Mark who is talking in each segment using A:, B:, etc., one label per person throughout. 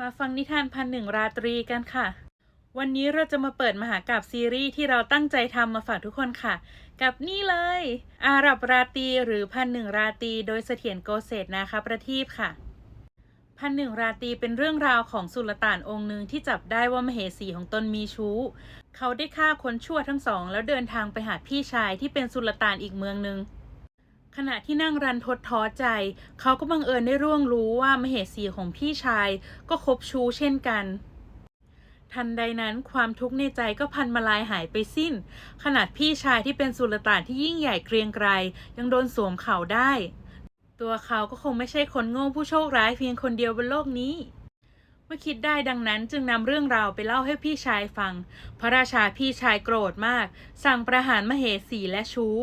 A: มาฟังนิทานพันหนึ่งราตรีกันค่ะ วันนี้เราจะมาเปิดมหากราบซีรีส์ที่เราตั้งใจทำมาฝากทุกคนค่ะ กับนี่เลย อาหรับราตรีหรือพันหนึ่งราตรีโดยเสถียรโกเศสนะคะประทีปค่ะพันหนึ่งราตรีเป็นเรื่องราวของสุลต่านองค์หนึ่งที่จับได้ว่ามเหสีของตนมีชู้ เขาได้ฆ่าคนชั่วทั้งสอง แล้วเดินทางไปหาพี่ชายที่เป็นสุลต่านอีกเมืองหนึ่ง ขณะที่นั่งรันทดท้อใจ เขาก็บังเอิญได้ร่วงรู้ว่ามเหสีของพี่ชายก็คบชู้เช่นกัน ทันใดนั้นความทุกข์ในใจก็พันมาลายหายไปสิ้น ขนาดพี่ชายที่เป็นสุลต่านที่ยิ่งใหญ่เกรียงไกรยังโดนสวมเขาได้ ตัวเขาก็คงไม่ใช่คนโง่ผู้โชคร้ายเพียงคนเดียวบนโลกนี้เมื่อคิดได้ดังนั้นจึงนำเรื่องราวไปเล่าให้พี่ชายฟัง พระราชาพี่ชายโกรธมาก สั่งประหารมเหสีและชู้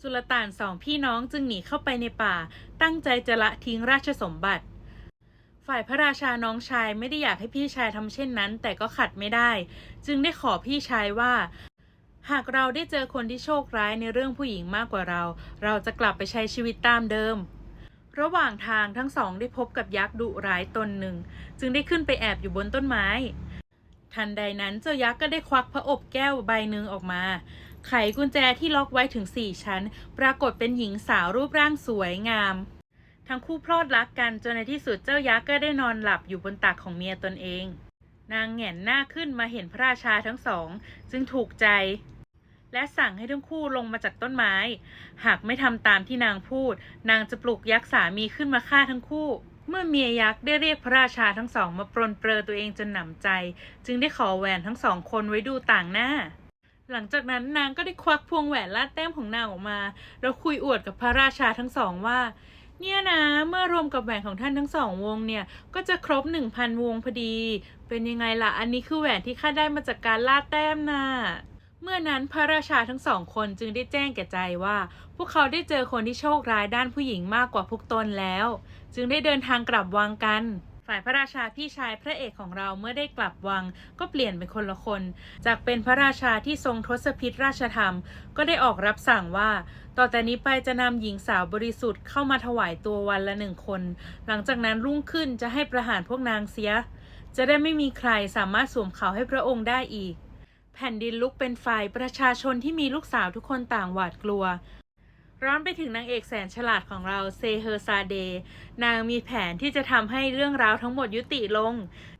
A: สุลต่านสองพี่น้องจึงหนีเข้าไปในป่า ตั้งใจจะละทิ้งราชสมบัติ ฝ่ายพระราชาน้องชายไม่ได้อยากให้พี่ชายทำเช่นนั้น แต่ก็ขัดไม่ได้ จึงได้ขอพี่ชายว่า หากเราได้เจอคนที่โชคร้ายในเรื่องผู้หญิงมากกว่าเรา เราจะกลับไปใช้ชีวิตตามเดิม ระหว่างทางทั้งสองได้พบกับยักษ์ดุร้ายตนหนึ่ง จึงได้ขึ้นไปแอบอยู่บนต้นไม้ ทันใดนั้นเจ้ายักษ์ก็ได้ควักพระอบแก้วใบหนึ่งออกมา ไขกุญแจที่ล็อกไว้ถึงสี่ชั้น ปรากฏเป็นหญิงสาวรูปร่างสวยงาม ทั้งคู่พลอดรักกันจนในที่สุดเจ้ายักษ์ก็ได้นอนหลับอยู่บนตักของเมียตนเอง นางแหงนหน้าขึ้นมาเห็นพระราชาทั้งสอง จึงถูกใจ และสั่งให้ทั้งคู่ลงมาจากต้นไม้ หากไม่ทำตามที่นางพูด นางจะปลุกยักษ์สามีขึ้นมาฆ่าทั้งคู่เมื่อเมียยักษ์ได้เรียกพระราชาทั้งสองมาปรนเปรอตัวเองจนหนำใจ จึงได้ขอแหวนทั้งสองคนไว้ดูต่างหน้า หลังจากนั้นนางก็ได้ควักพวงแหวนลาดแต้มของนางออกมา แล้วคุยอวดกับพระราชาทั้งสองว่า เนี่ยนะ เมื่อรวมกับแหวนของท่านทั้งสองวงเนี่ย ก็จะครบหนึ่งพันวงพอดี เป็นยังไงล่ะ อันนี้คือแหวนที่ข้าได้มาจากการลาดแต้มน่ะเมื่อนั้นพระราชาทั้งสองคนจึงได้แจ้งแก่ใจว่า พวกเขาได้เจอคนที่โชคร้ายด้านผู้หญิงมากกว่าพวกตนแล้ว จึงได้เดินทางกลับวังกัน ฝ่ายพระราชาพี่ชายพระเอกของเราเมื่อได้กลับวัง ก็เปลี่ยนเป็นคนละคน จากเป็นพระราชาที่ทรงทศพิธราชธรรม ก็ได้ออกรับสั่งว่า ต่อแต่นี้ไปจะนำหญิงสาวบริสุทธิ์เข้ามาถวายตัววันละหนึ่งคน หลังจากนั้นรุ่งขึ้นจะให้ประหารพวกนางเสีย จะได้ไม่มีใครสามารถสวมเขาให้พระองค์ได้อีก แผ่นดินลุกเป็นไฟประชาชนที่มีลูกสาวทุกคนต่างหวาดกลัว ร้อนไปถึงนางเอกแสนฉลาดของเราเซเฮอร์ซาเดนางมีแผนที่จะทำให้เรื่องราวทั้งหมดยุติลง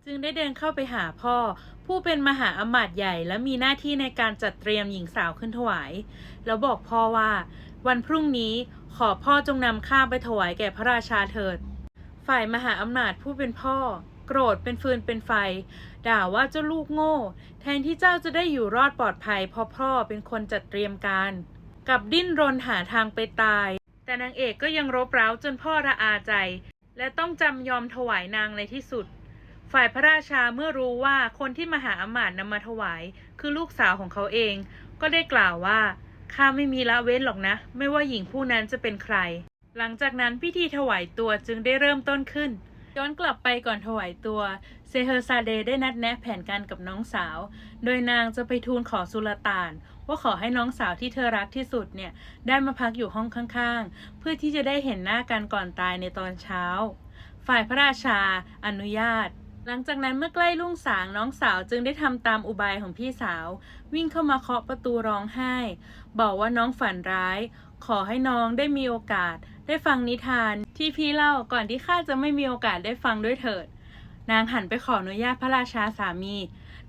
A: จึงได้เดินเข้าไปหาพ่อ ผู้เป็นมหาอมาตย์ใหญ่ และมีหน้าที่ในการจัดเตรียมหญิงสาวขึ้นถวาย แล้วบอกพ่อว่า วันพรุ่งนี้ขอพ่อจงนำข้าไปถวายแก่พระราชาเถิด ฝ่ายมหาอำนาจผู้เป็นพ่อ โกรธเป็นฟืนเป็นไฟ ด่าว่าเจ้าลูกโง่ แทนที่เจ้าจะได้อยู่รอดปลอดภัยเพราะพ่อเป็นคนจัดเตรียมการ กับดิ้นรนหาทางไปตาย แต่นางเอกก็ยังรบเร้าจนพ่อระอาใจ และต้องจำยอมถวายนางในที่สุด ฝ่ายพระราชาเมื่อรู้ว่าคนที่มหาอมาตย์นำมาถวาย คือลูกสาวของเขาเอง ก็ได้กล่าวว่าข้าไม่มีละเว้นหรอกนะ ไม่ว่าหญิงผู้นั้นจะเป็นใคร หลังจากนั้นพิธีถวายตัวจึงได้เริ่มต้นขึ้น ย้อนกลับไปก่อนถวายตัว เซเฮอร์ซาเดได้นัดแนะแผนการกับน้องสาว โดยนางจะไปทูลขอสุลต่าน ว่าขอให้น้องสาวที่เธอรักที่สุดเนี่ย ได้มาพักอยู่ห้องข้างๆ เพื่อที่จะได้เห็นหน้ากันก่อนตายในตอนเช้า ฝ่ายพระราชา อนุญาตหลังจากนั้นเมื่อใกล้รุ่งสางน้องสาวจึงได้ทำตามอุบายของพี่สาว วิ่งเข้ามาเคาะประตูร้องไห้ บอกว่าน้องฝันร้าย ขอให้น้องได้มีโอกาส ได้ฟังนิทานที่พี่เล่าก่อนที่ข้าจะไม่มีโอกาสได้ฟังด้วยเถิด นางหันไปขออนุญาตพระราชาสามี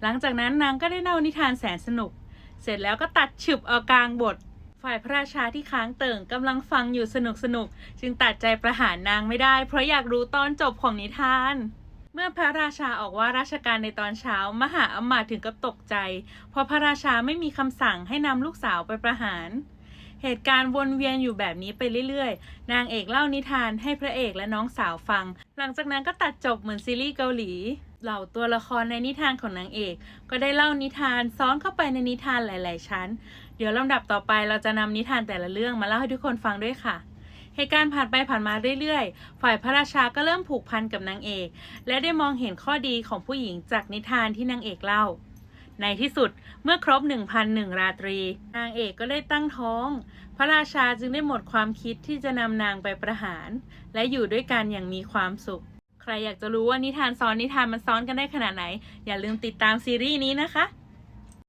A: หลังจากนั้นนางก็ได้เล่านิทานแสนสนุก เสร็จแล้วก็ตัดฉึบเอากลางบท ฝ่ายพระราชาที่ค้างเติ่งกำลังฟังอยู่สนุกสนุก จึงตัดใจประหารนางไม่ได้ เพราะอยากรู้ตอนจบของนิทานเมื่อพระราชาออกว่าราชการในตอนเช้า มหาอมาตย์ถึงกับตกใจ เพราะพระราชาไม่มีคำสั่งให้นำลูกสาวไปประหาร เหตุการณ์วนเวียนอยู่แบบนี้ไปเรื่อยๆ นางเอกเล่านิทานให้พระเอกและน้องสาวฟัง หลังจากนั้นก็ตัดจบเหมือนซีรีส์เกาหลี เหล่าตัวละครในนิทานของนางเอก ก็ได้เล่านิทานซ้อนเข้าไปในนิทานหลาย ๆ ชั้น เดี๋ยวลำดับต่อไปเราจะนำนิทานแต่ละเรื่องมาเล่าให้ทุกคนฟังด้วยค่ะเหตุการณ์ผ่านไปผ่านมาเรื่อยๆ ฝ่ายพระราชาก็เริ่มผูกพันกับนางเอก และได้มองเห็นข้อดีของผู้หญิงจากนิทานที่นางเอกเล่า ในที่สุดเมื่อครบ 1,001 ราตรี นางเอกก็ได้ตั้งท้อง พระราชาจึงได้หมดความคิดที่จะนำนางไปประหาร และอยู่ด้วยกันอย่างมีความสุข ใครอยากจะรู้ว่านิทานซ้อนนิทานมันซ้อนกันได้ขนาดไหน อย่าลืมติดตามซีรีส์นี้นะคะ